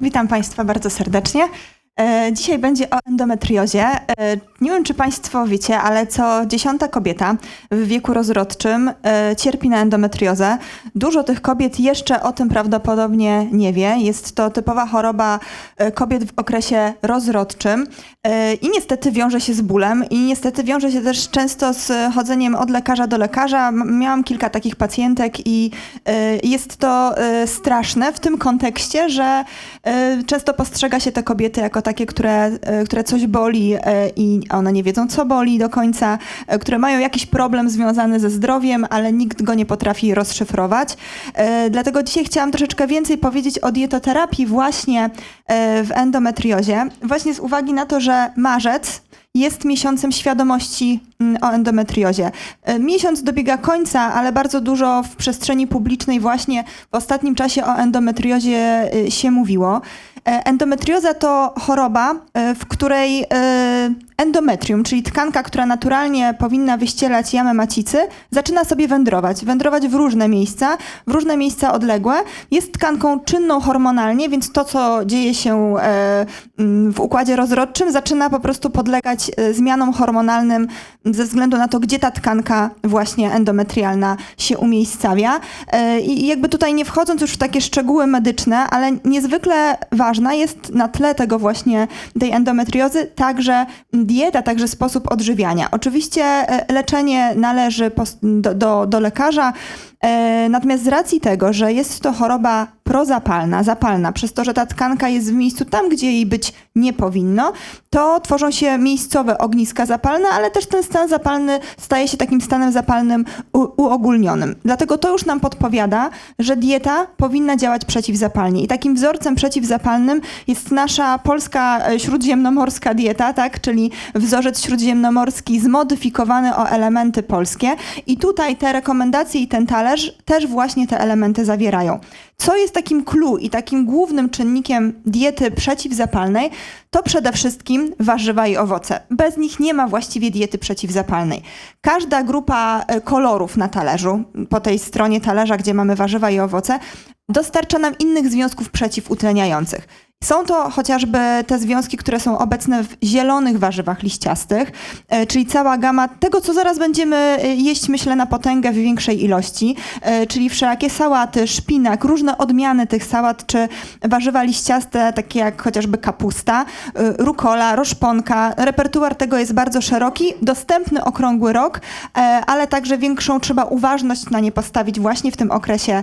Witam Państwa bardzo serdecznie. E, Dzisiaj będzie o endometriozie. E, Nie wiem, czy Państwo wiecie, ale co dziesiąta kobieta w wieku rozrodczym e, cierpi na endometriozę. Dużo tych kobiet jeszcze o tym prawdopodobnie nie wie. Jest to typowa choroba kobiet w okresie rozrodczym i niestety wiąże się z bólem i niestety wiąże się też często z chodzeniem od lekarza do lekarza. Miałam kilka takich pacjentek i jest to straszne w tym kontekście, że często postrzega się te kobiety jako takie, które, e, które coś boli e, i one nie wiedzą, co boli do końca, e, które mają jakiś problem związany ze zdrowiem, ale nikt go nie potrafi rozszyfrować. Dlatego dzisiaj chciałam troszeczkę więcej powiedzieć o dietoterapii właśnie w endometriozie, właśnie z uwagi na to, że marzec jest miesiącem świadomości mm, o endometriozie. Miesiąc dobiega końca, ale bardzo dużo w przestrzeni publicznej właśnie w ostatnim czasie o endometriozie się mówiło. E, Endometrioza to choroba, e, w której e, endometrium, czyli tkanka, która naturalnie powinna wyścielać jamę macicy, zaczyna sobie wędrować. Wędrować w różne miejsca, w różne miejsca odległe. Jest tkanką czynną hormonalnie, więc to, co dzieje się mm, w układzie rozrodczym, zaczyna po prostu podlegać zmianom hormonalnym ze względu na to, gdzie ta tkanka właśnie endometrialna się umiejscawia. I jakby tutaj nie wchodząc już w takie szczegóły medyczne, ale niezwykle ważna jest na tle tego właśnie tej endometriozy także dieta, także sposób odżywiania. Oczywiście e, leczenie należy do, do, do lekarza, e, natomiast z racji tego, że jest to choroba prozapalna, zapalna, przez to, że ta tkanka jest w miejscu tam, gdzie jej być nie powinno, to tworzą się miejscowe ogniska zapalne, ale też ten stan zapalny staje się takim stanem zapalnym uogólnionym. Dlatego to już nam podpowiada, że dieta powinna działać przeciwzapalnie. I takim wzorcem przeciwzapalnym jest nasza polska e, śródziemnomorska dieta, tak? czyli wzorzec śródziemnomorski zmodyfikowany o elementy polskie. I tutaj te rekomendacje i ten talerz też właśnie te elementy zawierają. Co jest takim clue i takim głównym czynnikiem diety przeciwzapalnej, to przede wszystkim warzywa i owoce. Bez nich nie ma właściwie diety przeciwzapalnej. Każda grupa e, kolorów na talerzu, po tej stronie talerza, gdzie mamy warzywa i owoce, dostarcza nam innych związków przeciwutleniających. Są to chociażby te związki, które są obecne w zielonych warzywach liściastych, e, czyli cała gama tego, co zaraz będziemy e, jeść, myślę, na potęgę w większej ilości, e, czyli wszelakie sałaty, szpinak, różne odmiany tych sałat, czy warzywa liściaste, takie jak chociażby kapusta, rukola, roszponka. Repertuar tego jest bardzo szeroki, dostępny okrągły rok, ale także większą trzeba uważność na nie postawić właśnie w tym okresie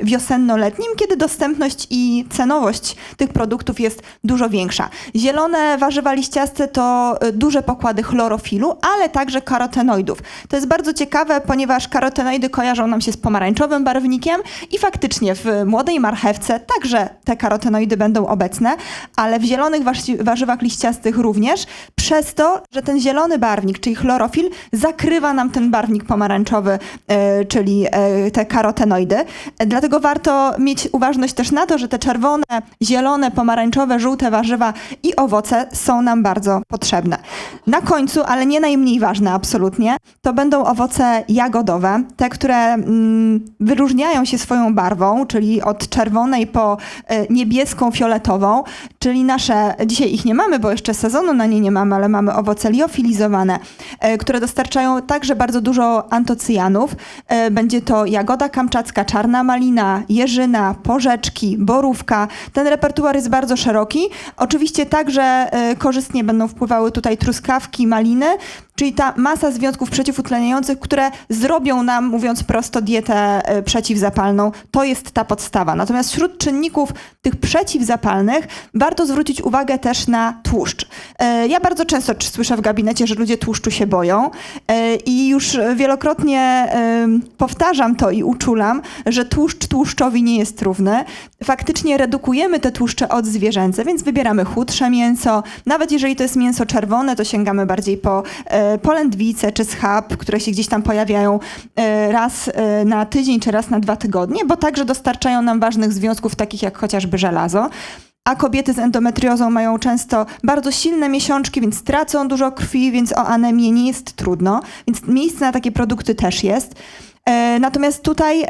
wiosenno-letnim, kiedy dostępność i cenowość tych produktów jest dużo większa. Zielone warzywa liściaste to e, duże pokłady chlorofilu, ale także karotenoidów. To jest bardzo ciekawe, ponieważ karotenoidy kojarzą nam się z pomarańczowym barwnikiem i faktycznie w młodej marchewce także te karotenoidy będą obecne, ale w zielonych warzywach liściastych również, przez to, że ten zielony barwnik, czyli chlorofil, zakrywa nam ten barwnik pomarańczowy, e, czyli e, te karotenoidy. Dlatego warto mieć uważność też na to, że te czerwone, zielone, pomarańczowe, żółte warzywa i owoce są nam bardzo potrzebne. Na końcu, ale nie najmniej ważne absolutnie, to będą owoce jagodowe, te, które mm, wyróżniają się swoją barwą, czyli od czerwonej po e, niebieską, fioletową, czyli nasze, dzisiaj ich nie mamy, bo jeszcze sezonu na nie nie mamy, ale mamy owoce liofilizowane, e, które dostarczają także bardzo dużo antocyjanów. E, Będzie to jagoda kamczacka, czarna malina, jeżyna, porzeczki, borówka. Ten repertuar jest bardzo szeroki. Oczywiście także e, korzystnie będą wpływały tutaj truskawki, maliny, czyli ta masa związków przeciwutleniających, które zrobią nam, mówiąc prosto, dietę e, przeciwzapalną. To jest ta podstawa. Natomiast wśród czynników tych przeciwzapalnych warto zwrócić uwagę też na tłuszcz. E, Ja bardzo często słyszę w gabinecie, że ludzie tłuszczu się boją e, i już wielokrotnie powtarzam to i uczulam, że tłuszcz tłuszczowi nie jest równy. Faktycznie redukujemy te tłuszcze od zwierzęce, więc wybieramy chudsze mięso. Nawet jeżeli to jest mięso czerwone, to sięgamy bardziej po polędwice czy schab, które się gdzieś tam pojawiają e, raz e, na tydzień czy raz na dwa tygodnie, bo także dostarczają nam ważnych związków takich jak chociażby żelazo. A kobiety z endometriozą mają często bardzo silne miesiączki, więc tracą dużo krwi, więc o anemię nie jest trudno, więc miejsce na takie produkty też jest. E, Natomiast tutaj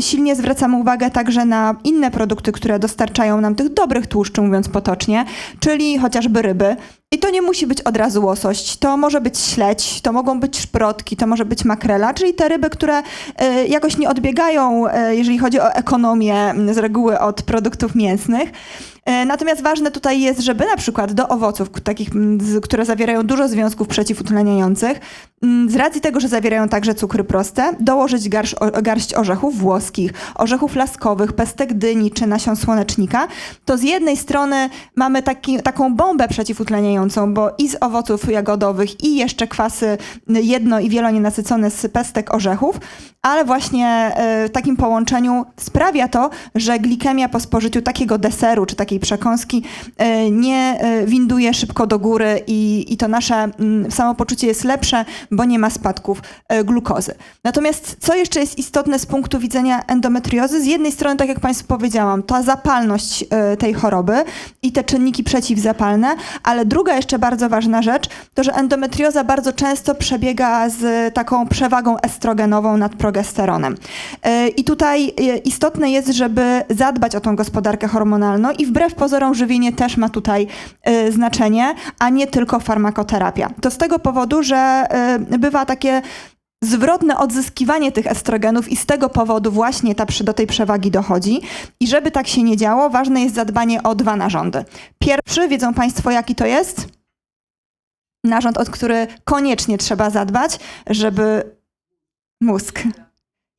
silnie zwracamy uwagę także na inne produkty, które dostarczają nam tych dobrych tłuszczy, mówiąc potocznie, czyli chociażby ryby. I to nie musi być od razu łosoś, to może być śledź, to mogą być szprotki, to może być makrela, czyli te ryby, które e, jakoś nie odbiegają, e, jeżeli chodzi o ekonomię, z reguły od produktów mięsnych. E, Natomiast ważne tutaj jest, żeby na przykład do owoców, takich, które zawierają dużo związków przeciwutleniających, z racji tego, że zawierają także cukry proste, dołożyć garść orzechów włoskich, orzechów laskowych, pestek dyni czy nasion słonecznika, to z jednej strony mamy taki, taką bombę przeciwutleniającą, bo i z owoców jagodowych i jeszcze kwasy jedno- i wielonienasycone z pestek orzechów, ale właśnie e, w takim połączeniu sprawia to, że glikemia po spożyciu takiego deseru czy takiej przekąski e, nie winduje szybko do góry i, i to nasze mm, samopoczucie jest lepsze, bo nie ma spadków glukozy. Natomiast co jeszcze jest istotne z punktu widzenia endometriozy? Z jednej strony, tak jak Państwu powiedziałam, ta zapalność tej choroby i te czynniki przeciwzapalne, ale druga jeszcze bardzo ważna rzecz, to że endometrioza bardzo często przebiega z taką przewagą estrogenową nad progesteronem. E, I tutaj e, istotne jest, żeby zadbać o tą gospodarkę hormonalną i wbrew pozorom żywienie też ma tutaj e, znaczenie, a nie tylko farmakoterapia. To z tego powodu, że bywa takie zwrotne odzyskiwanie tych estrogenów i z tego powodu właśnie ta, do tej przewagi dochodzi. I żeby tak się nie działo, ważne jest zadbanie o dwa narządy. Pierwszy, wiedzą Państwo jaki to jest? Narząd, o który koniecznie trzeba zadbać, żeby mózg.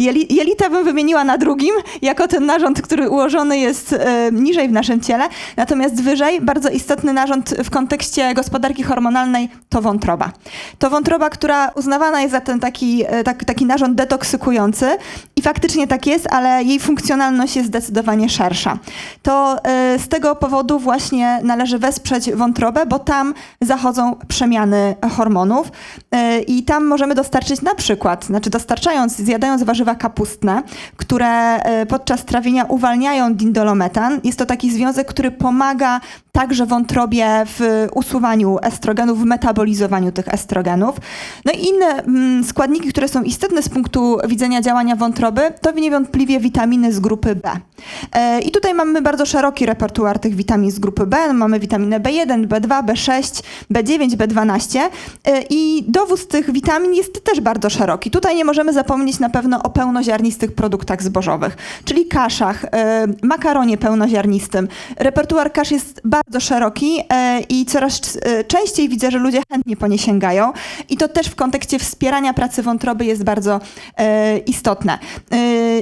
Jeli, jelita bym wymieniła na drugim, jako ten narząd, który ułożony jest e, niżej w naszym ciele, natomiast wyżej, bardzo istotny narząd w kontekście gospodarki hormonalnej to wątroba. To wątroba, która uznawana jest za ten taki, e, tak, taki narząd detoksykujący faktycznie tak jest, ale jej funkcjonalność jest zdecydowanie szersza. To e, z tego powodu właśnie należy wesprzeć wątrobę, bo tam zachodzą przemiany hormonów e, i tam możemy dostarczyć na przykład, znaczy dostarczając, zjadając warzywa kapustne, które e, podczas trawienia uwalniają dindolometan. Jest to taki związek, który pomaga także wątrobie w usuwaniu estrogenów, w metabolizowaniu tych estrogenów. No i inne mm, składniki, które są istotne z punktu widzenia działania wątroby, to niewątpliwie witaminy z grupy B. E, I tutaj mamy bardzo szeroki repertuar tych witamin z grupy B. No, Mamy witaminę B1, B2, B6, B9, B12 e, i dowóz tych witamin jest też bardzo szeroki. Tutaj nie możemy zapomnieć na pewno o pełnoziarnistych produktach zbożowych, czyli kaszach, e, makaronie pełnoziarnistym. Repertuar kasz jest bardzo szeroki e, i coraz częściej widzę, że ludzie chętnie po nie sięgają i to też w kontekście wspierania pracy wątroby jest bardzo istotne.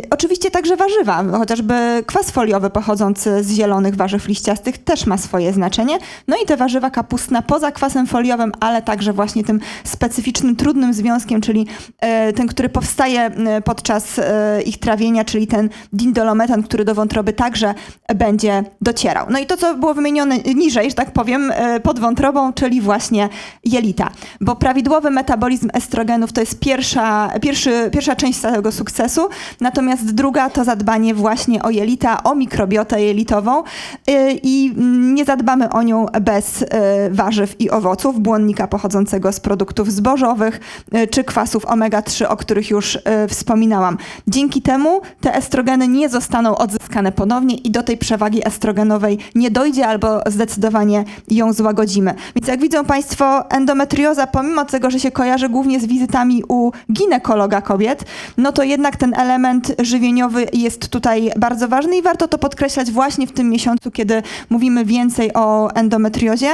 Oczywiście także warzywa, chociażby kwas foliowy pochodzący z zielonych warzyw liściastych też ma swoje znaczenie. No i te warzywa kapustne poza kwasem foliowym, ale także właśnie tym specyficznym, trudnym związkiem, czyli e, ten, który powstaje podczas e, ich trawienia, czyli ten dindolometan, który do wątroby także będzie docierał. No i to, co było wymienione niżej, że tak powiem, e, pod wątrobą, czyli właśnie jelita. Bo prawidłowy metabolizm estrogenów to jest pierwsza, pierwszy, pierwsza część całego sukcesu, natomiast druga to zadbanie właśnie o jelita, o mikrobiotę jelitową e, i nie zadbamy o nią bez e, warzyw i owoców, błonnika pochodzącego z produktów zbożowych e, czy kwasów omega-3, o których już wspominałam. Dzięki temu te estrogeny nie zostaną odzyskane ponownie i do tej przewagi estrogenowej nie dojdzie albo zdecydowanie ją złagodzimy. Więc jak widzą Państwo, endometrioza, pomimo tego, że się kojarzy głównie z wizytami u ginekologa kobiet, no to jednak ten element żywieniowy jest tutaj bardzo ważny i warto to podkreślać właśnie w tym miesiącu, kiedy mówimy więcej o endometriozie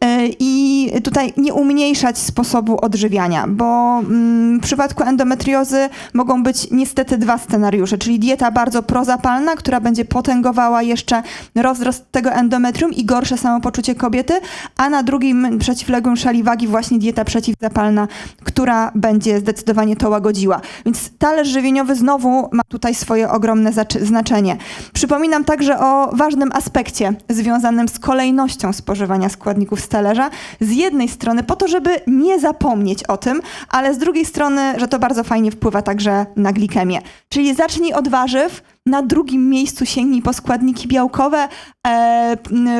e, i tutaj nie umniejszać sposobu odżywiania, bo mm, w przypadku endometriozy mogą być niestety dwa scenariusze, czyli dieta bardzo prozapalna, która będzie potęgowała jeszcze rozrost tego endometrium i gorsze samopoczucie kobiety, a na drugim przeciwległym szali wagi właśnie dieta przeciwzapalna, która będzie zdecydowanie to łagodziła. Więc talerz żywieniowy znowu ma tutaj swoje ogromne znaczenie. Przypominam także o ważnym aspekcie związanym z kolejnością spożywania składników z talerza. Z jednej strony po to, żeby nie zapomnieć o tym, ale z drugiej strony, że to bardzo fajnie wpływa także na glikemię. Czyli zacznij od warzyw, Na drugim miejscu sięgnij po składniki białkowe, e,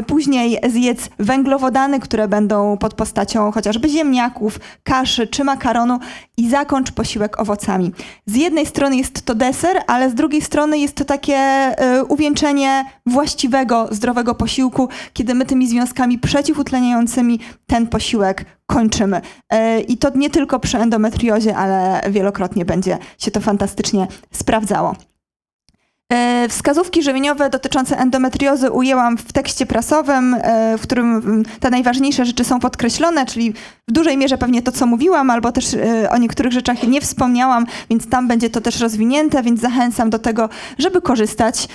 później zjedz węglowodany, które będą pod postacią chociażby ziemniaków, kaszy czy makaronu i zakończ posiłek owocami. Z jednej strony jest to deser, ale z drugiej strony jest to takie e, uwieńczenie właściwego, zdrowego posiłku, kiedy my tymi związkami przeciwutleniającymi ten posiłek kończymy. E, I to nie tylko przy endometriozie, ale wielokrotnie będzie się to fantastycznie sprawdzało. E, Wskazówki żywieniowe dotyczące endometriozy ujęłam w tekście prasowym, e, w którym mm, te najważniejsze rzeczy są podkreślone, czyli w dużej mierze pewnie to, co mówiłam, albo też e, o niektórych rzeczach nie wspomniałam, więc tam będzie to też rozwinięte, więc zachęcam do tego, żeby korzystać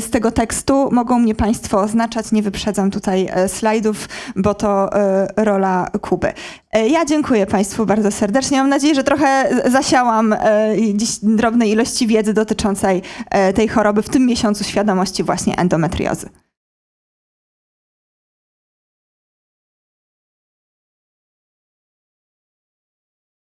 z tego tekstu. Mogą mnie Państwo oznaczać, nie wyprzedzam tutaj slajdów, bo to rola Kuby. Ja dziękuję Państwu bardzo serdecznie. Mam nadzieję, że trochę zasiałam dziś drobnej ilości wiedzy dotyczącej tej choroby w tym miesiącu świadomości właśnie endometriozy.